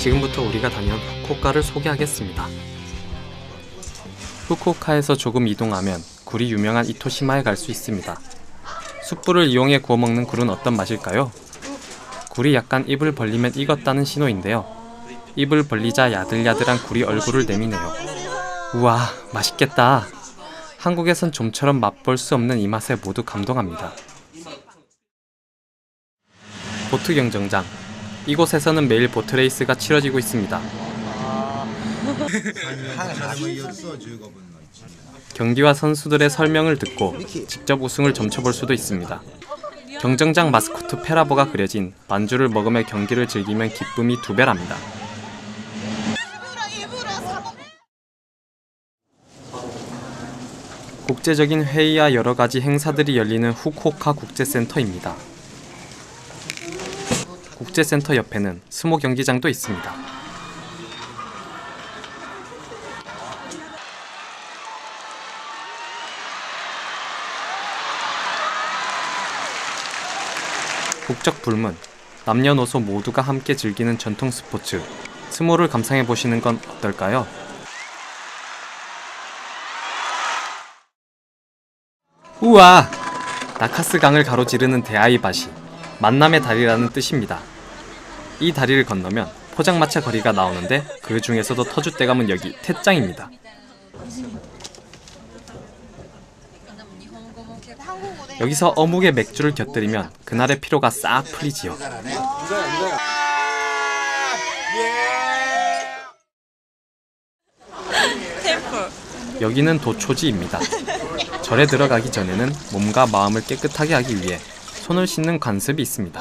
지금부터 우리가 다녀온 후쿠오카를 소개하겠습니다. 후쿠오카에서 조금 이동하면 굴이 유명한 이토시마에 갈 수 있습니다. 숯불을 이용해 구워 먹는 굴은 어떤 맛일까요? 굴이 약간 입을 벌리면 익었다는 신호인데요. 입을 벌리자 야들야들한 굴이 얼굴을 내미네요. 우와, 맛있겠다. 한국에선 좀처럼 맛볼 수 없는 이 맛에 모두 감동합니다. 보트 경정장. 이곳에서는 매일 보트 레이스가 치러지고 있습니다. 경기와 선수들의 설명을 듣고 직접 우승을 점쳐볼 수도 있습니다. 경정장 마스코트 페라보가 그려진 만주를 먹으며 경기를 즐기면 기쁨이 두 배랍니다. 국제적인 회의와 여러 가지 행사들이 열리는 후쿠오카 국제센터입니다. 국제센터 옆에는 스모 경기장도 있습니다. 국적 불문, 남녀노소 모두가 함께 즐기는 전통 스포츠, 스모를 감상해 보시는 건 어떨까요? 우와! 나카스 강을 가로지르는 대아이바시, 만남의 다리라는 뜻입니다. 이 다리를 건너면 포장마차 거리가 나오는데 그 중에서도 터줏대감은 여기 태짱입니다. 여기서 어묵에 맥주를 곁들이면 그날의 피로가 싹 풀리지요. 여기는 도초지입니다. 절에 들어가기 전에는 몸과 마음을 깨끗하게 하기 위해 손을 씻는 관습이 있습니다.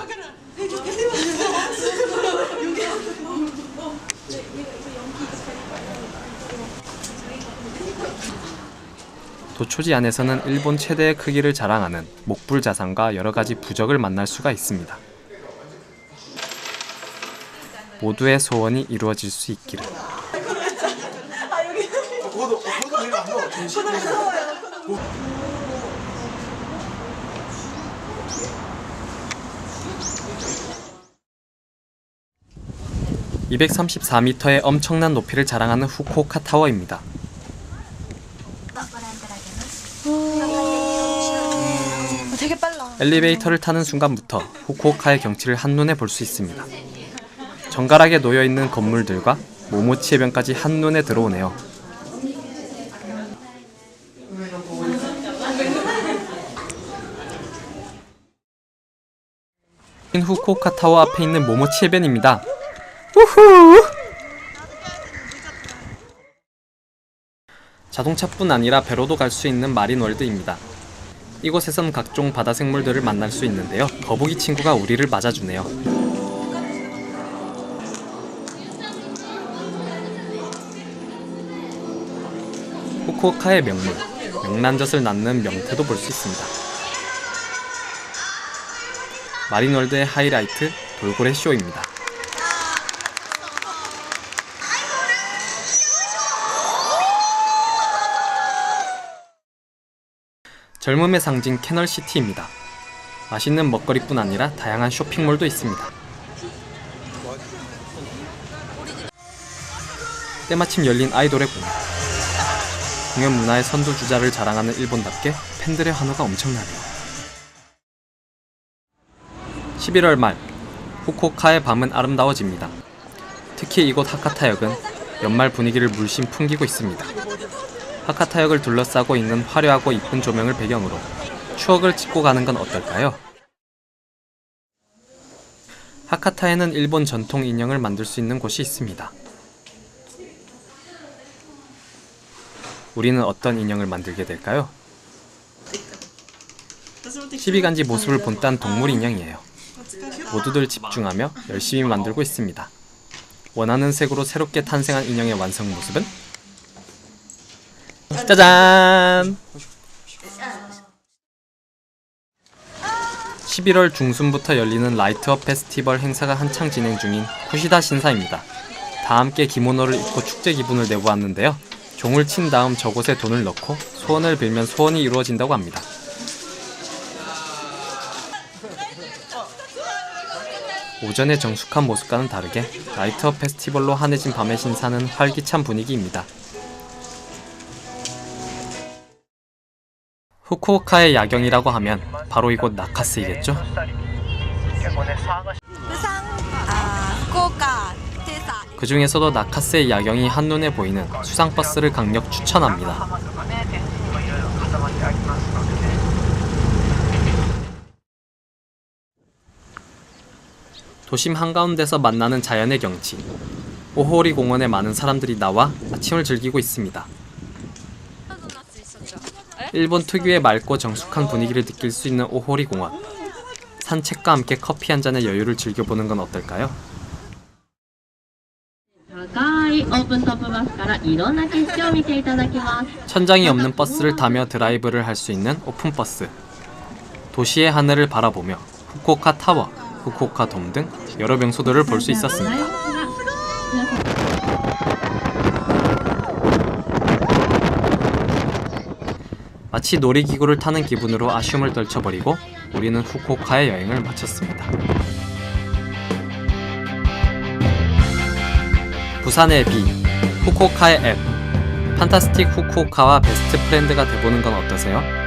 도초지 안에서는 일본 최대의 크기를 자랑하는 목불 자산과 여러 가지 부적을 만날 수가 있습니다. 모두의 소원이 이루어질 수 있기를. (234m의) 엄청난 높이를 자랑하는 후쿠오카 타워입니다. 어, 되게 빨라. 엘리베이터를 타는 순간부터 후쿠오카의 경치를 한눈에 볼 수 있습니다. 정갈하게 놓여 있는 건물들과 모모치 해변까지 한눈에 들어오네요. 후쿠오카 타워 앞에 있는 모모치 해변입니다. 우후! 자동차뿐 아니라 배로도 갈 수 있는 마린월드입니다. 이곳에선 각종 바다 생물들을 만날 수 있는데요. 거북이 친구가 우리를 맞아주네요. 후쿠오카의 명물, 명란젓을 낳는 명태도 볼 수 있습니다. 마린월드의 하이라이트, 돌고래 쇼입니다. 젊음의 상징 캐널시티입니다. 맛있는 먹거리뿐 아니라 다양한 쇼핑몰도 있습니다. 때마침 열린 아이돌의 공연. 공연 문화의 선두주자를 자랑하는 일본답게 팬들의 환호가 엄청나네요. 11월 말 후쿠오카의 밤은 아름다워집니다. 특히 이곳 하카타역은 연말 분위기를 물씬 풍기고 있습니다. 하카타역을 둘러싸고 있는 화려하고 이쁜 조명을 배경으로 추억을 찍고 가는 건 어떨까요? 하카타에는 일본 전통 인형을 만들 수 있는 곳이 있습니다. 우리는 어떤 인형을 만들게 될까요? 12간지 모습을 본딴 동물 인형이에요. 모두들 집중하며 열심히 만들고 있습니다. 원하는 색으로 새롭게 탄생한 인형의 완성 모습은 짜잔! 11월 중순부터 열리는 라이트업 페스티벌 행사가 한창 진행 중인 쿠시다 신사입니다. 다 함께 기모노를 입고 축제 기분을 내보았는데요. 종을 친 다음 저곳에 돈을 넣고 소원을 빌면 소원이 이루어진다고 합니다. 오전의 정숙한 모습과는 다르게 라이트업 페스티벌로 환해진 밤의 신사는 활기찬 분위기입니다. 후쿠오카의 야경이라고 하면 바로 이곳 나카스이겠죠? 그 중에서도 나카스의 야경이 한눈에 보이는 수상버스를 강력 추천합니다. 도심 한가운데서 만나는 자연의 경치. 오호리 공원에 많은 사람들이 나와 아침을 즐기고 있습니다. 일본 특유의 맑고 정숙한 분위기를 느낄 수 있는 오호리 공원. 산책과 함께 커피 한 잔의 여유를 즐겨보는 건 어떨까요? 高いオープントップバスからいろんな景色を見ていただきます 천장이 없는 버스를 타며 드라이브를 할 수 있는 오픈 버스. 도시의 하늘을 바라보며 후쿠오카 타워, 후쿠오카 돔 등 여러 명소들을 볼 수 있었습니다. 마치 놀이기구를 타는 기분으로 아쉬움을 떨쳐버리고 우리는 후쿠오카의 여행을 마쳤습니다. 부산의 비, 후쿠오카의 앱, 판타스틱 후쿠오카와 베스트 프렌드가 돼보는 건 어떠세요?